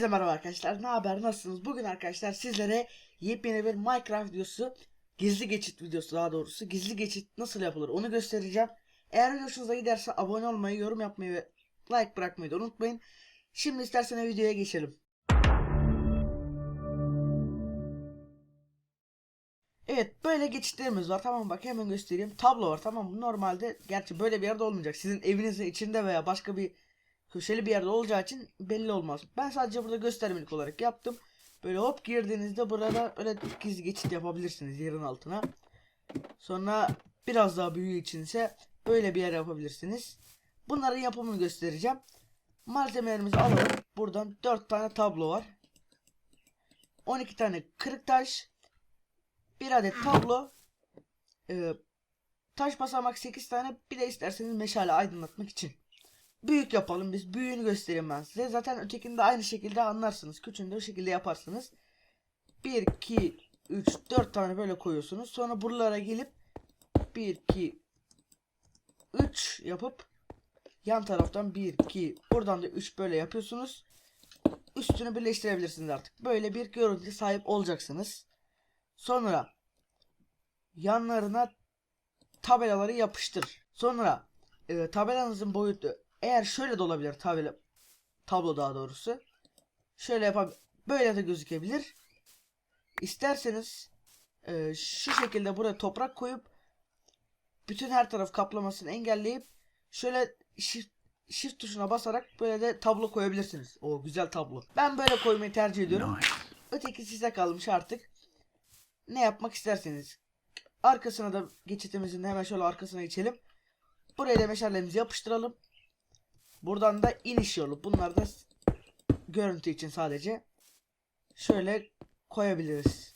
Hepinize merhaba arkadaşlar. Ne haber? Nasılsınız? Bugün arkadaşlar sizlere yepyeni bir Minecraft videosu, gizli geçit videosu daha doğrusu. Gizli geçit nasıl yapılır onu göstereceğim. Eğer hoşunuza giderse abone olmayı, yorum yapmayı ve like bırakmayı da unutmayın. Şimdi isterseniz videoya geçelim. Evet böyle geçitlerimiz var tamam bak hemen göstereyim. Tablo var tamam? Normalde gerçi böyle bir yerde olmayacak. Sizin evinizin içinde veya başka bir köşeli bir yerde olacağı için belli olmaz. Ben sadece burada göstermelik olarak yaptım. Böyle hop girdiğinizde burada öyle gizli geçit yapabilirsiniz yerin altına. Sonra biraz daha büyüğü içinse böyle bir yer yapabilirsiniz. Bunların yapımını göstereceğim. Malzemelerimizi alalım. Buradan 4 tane tablo var. 12 tane kırık taş. Bir adet tablo. Ee, taş basamak 8 tane. Bir de isterseniz meşale aydınlatmak için. Büyük yapalım biz. Büyüğünü göstereyim ben size. Zaten ötekinde aynı şekilde anlarsınız. Küçüğünü de o şekilde yaparsınız. 1, 2, 3, 4 tane böyle koyuyorsunuz. Sonra buralara gelip 1, 2, 3 yapıp yan taraftan 1, 2, buradan da 3 böyle yapıyorsunuz. Üstünü birleştirebilirsiniz artık. Böyle bir görüntü sahip olacaksınız. Sonra yanlarına tabelaları yapıştır. Sonra e, tabelanızın boyutu eğer şöyle de olabilir tabela tablo daha doğrusu. Şöyle yapab böyle de gözükebilir. İsterseniz e, şu şekilde buraya toprak koyup bütün her taraf kaplamasını engelleyip şöyle shift, shift tuşuna basarak böyle de tablo koyabilirsiniz. O güzel tablo. Ben böyle koymayı tercih ediyorum. Öteki size kalmış artık. Ne yapmak isterseniz. Arkasına da geçitimizin hemen şöyle arkasına geçelim. Buraya da meşalemizi yapıştıralım. Buradan da iniş yolu. Bunlar da görüntü için sadece. Şöyle koyabiliriz.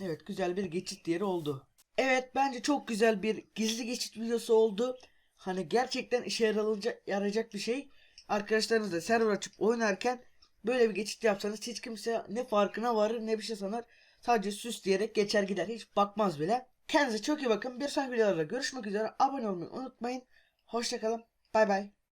Evet güzel bir geçit yeri oldu. Evet bence çok güzel bir gizli geçit videosu oldu. Hani gerçekten işe yarayacak, yarayacak bir şey. Arkadaşlarınızla server açıp oynarken böyle bir geçit yapsanız hiç kimse ne farkına varır ne bir şey sanar. Sadece süs diyerek geçer gider. Hiç bakmaz bile. Kendinize çok iyi bakın. Bir sonraki videolarda görüşmek üzere. Abone olmayı unutmayın. Hoşçakalın. Bay bay.